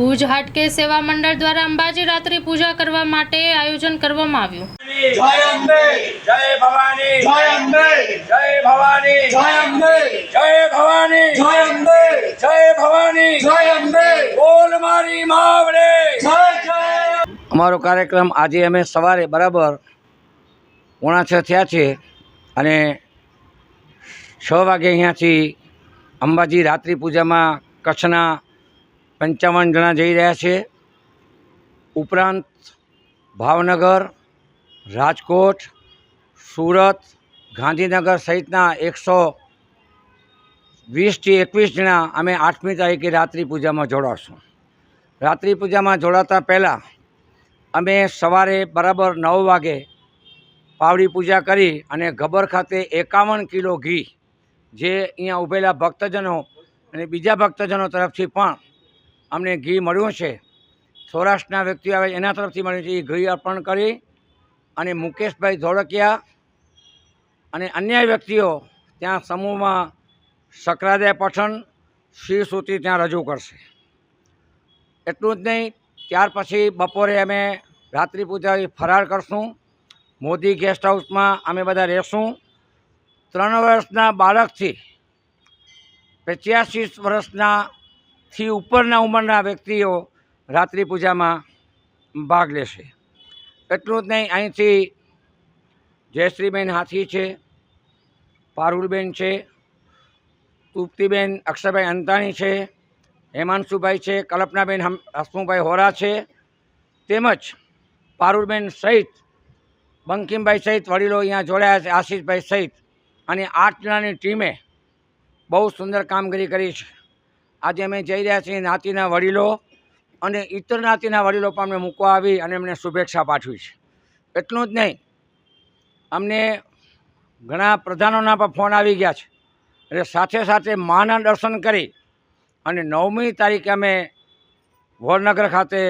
ભુજ હાટકે સેવા મંડળ દ્વારા અંબાજી રાત્રિ પૂજા કરવા માટે આયોજન કરવામાં આવ્યું. જય અંબે! જય ભવાની! જય અંબે! જય ભવાની! જય અંબે! જય ભવાની! જય અંબે! જય ભવાની! જય અંબે! બોલ મારી માવડે! જય જય અમારો કાર્યક્રમ આજે અમે સવારે બરાબર પોણા છ થયા છે અને છ વાગે અહીંયાથી અંબાજી રાત્રિ પૂજામાં કચ્છના પંચાવન જણા જઈ રહ્યા છે. ઉપરાંત ભાવનગર, રાજકોટ, સુરત, ગાંધીનગર સહિતના એકસો વીસથી એકવીસ જણા અમે આઠમી તારીખે રાત્રિ પૂજામાં જોડાશું. રાત્રિ પૂજામાં જોડાતા પહેલાં અમે સવારે બરાબર નવ વાગે પાવડી પૂજા કરી અને ગબર ખાતે એકાવન કિલો ઘી જે અહીંયા ઉભેલા ભક્તજનો અને બીજા ભક્તજનો તરફથી પણ અમને ઘી મળ્યું છે સૌરાષ્ટ્રના વ્યક્તિઓ આવે એના તરફથી મળ્યું છે. એ ઘી અર્પણ કરી અને મુકેશભાઈ ધોળકિયા અને અન્ય વ્યક્તિઓ ત્યાં સમૂહમાં સકરાદય પઠન શિવસૂતિ સુતી ત્યાં રજૂ કરશે. એટલું જ નહીં, ત્યાર પછી બપોરે અમે રાત્રિ પૂજા ફરાર કરશું. મોદી ગેસ્ટ હાઉસમાં અમે બધા રહેશું. ત્રણ વર્ષના બાળકથી પચ્યાસી વર્ષના થી ઉપરના ઉંમરના વ્યક્તિઓ રાત્રિ પૂજામાં ભાગ લેશે. એટલું જ નહીં, અહીંથી જયશ્રીબેન હાથી છે, પારુલબેન છે, તૃપ્તિબેન અક્ષરભાઈ અંતાણી છે, હેમાંશુભાઈ છે, કલ્પનાબેન હમ હસમુભાઈ હોરા છે, તેમજ પારુલબેન સહિત, બંકિમભાઈ સહિત વડીલો અહીંયા જોડાયા છે, આશીષભાઈ સહિત. અને આઠ જણાની ટીમે બહુ સુંદર કામગીરી કરી છે. આજે અમે જઈ રહ્યા છીએ નાતીના વડીલો અને ઇતર નાતીના વડીલો પણ અમને મૂકવા આવી અને એમને શુભેચ્છા પાઠવી છે. એટલું જ નહીં, અમને ઘણા પ્રધાનોના પણ ફોન આવી ગયા છે. એટલે સાથે સાથે માના દર્શન કરી અને નવમી તારીખે અમે વડનગર ખાતે,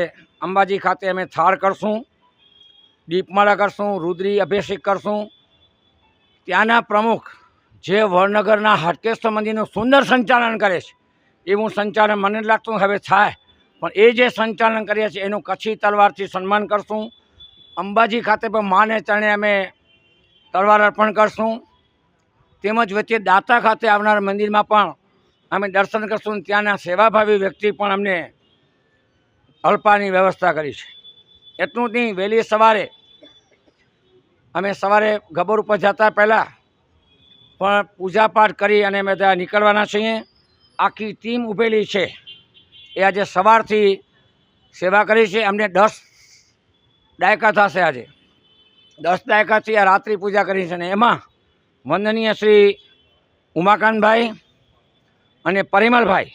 અંબાજી ખાતે અમે થાળ કરશું, દીપમાળા કરશું, રુદ્રી અભિષેક કરશું. ત્યાંના પ્રમુખ જે વડનગરના હાટકેશ્વર મંદિરનું સુંદર સંચાલન કરે છે. એવું સંચાલન મને લાગતું હવે થાય. પણ એ જે સંચાલન કરીએ છીએ, એનું કચ્છી તલવારથી સન્માન કરશું. અંબાજી ખાતે પણ માને ચરણે અમે તલવાર અર્પણ કરશું. તેમજ વચ્ચે દાતા ખાતે આવનાર મંદિરમાં પણ અમે દર્શન કરશું ત્યાંના સેવાભાવી વ્યક્તિ પણ અમને અલ્પાની વ્યવસ્થા કરી છે. એટલું જ નહીં, વહેલી સવારે અમે સવારે ગબર ઉપર જતા પહેલાં પણ પૂજાપાઠ કરી અને અમે ત્યાં નીકળવાના છીએ. આખી ટીમ ઊભેલી છે. એ આજે સવારથી સેવા કરી છે. અમને દસ દાયકા થશે આજે. દસ દાયકાથી આ રાત્રિ પૂજા કરી છે ને એમાં વંદનીય શ્રી ઉમાકાંતભાઈ અને પરિમલભાઈ.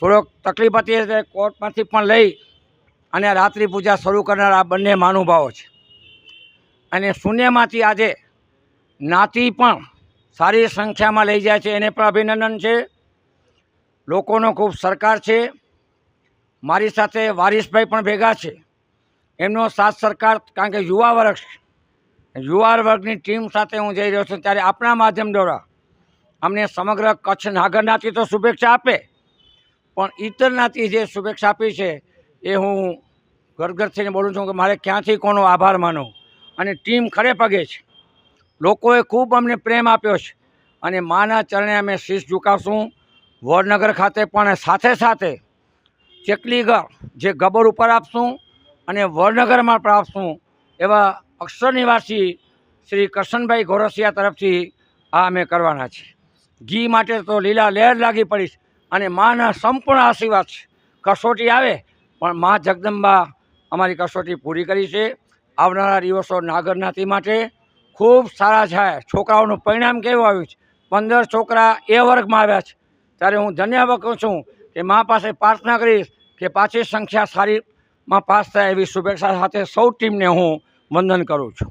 થોડોક તકલીફ હતી એટલે કોર્ટમાંથી પણ લઈ અને રાત્રિ પૂજા શરૂ કરનાર આ બંને મહાનુભાવો છે. અને શૂન્યમાંથી આજે નાતી પણ સારી સંખ્યામાં લઈ જાય છે. એને પણ અભિનંદન છે. લોકોનો ખૂબ સરકાર છે. મારી સાથે વારિસભાઈ પણ ભેગા છે. એમનો સાથ સરકાર, કારણ કે યુવા વર્ગ યુવા વર્ગની ટીમ સાથે હું જઈ રહ્યો છું ત્યારે આપણા માધ્યમ દ્વારા અમને સમગ્ર કચ્છ નાગરનાથી તો શુભેચ્છા આપે. પણ ઇતર જે શુભેચ્છા આપી છે એ હું ઘર થઈને બોલું છું કે મારે ક્યાંથી કોનો આભાર માનો અને ટીમ ખડે પગે છે. લોકોએ ખૂબ અમને પ્રેમ આપ્યો છે. અને માના ચરણે અમે શીશ ઝુકાવશું. વડનગર ખાતે પણ સાથે સાથે ચેકલીગઢ જે ગબર ઉપર આપશું અને વડનગરમાં પણ આપશું એવા અક્ષર નિવાસી શ્રી કરશનભાઈ ગોરસિયા તરફથી આ અમે કરવાના છે. ઘી માટે તો લીલા લહેર લાગી પડીશ અને માના સંપૂર્ણ આશીર્વાદ છે. કસોટી આવે પણ મા જગદંબા અમારી કસોટી પૂરી કરી છે. આવનારા દિવસો નાગરનાથી માટે ખૂબ સારા છે. છોકરાઓનું પરિણામ કેવું આવ્યું છે? પંદર છોકરા એ વર્ગમાં આવ્યા છે. ત્યારે હું ધન્યવાદ કહું છું કે મા પાસે પ્રાર્થના કરીશ કે પાછી સંખ્યા સારીમાં પાસ થાય એવી શુભેચ્છા સાથે સૌ ટીમને હું વંદન કરું છું.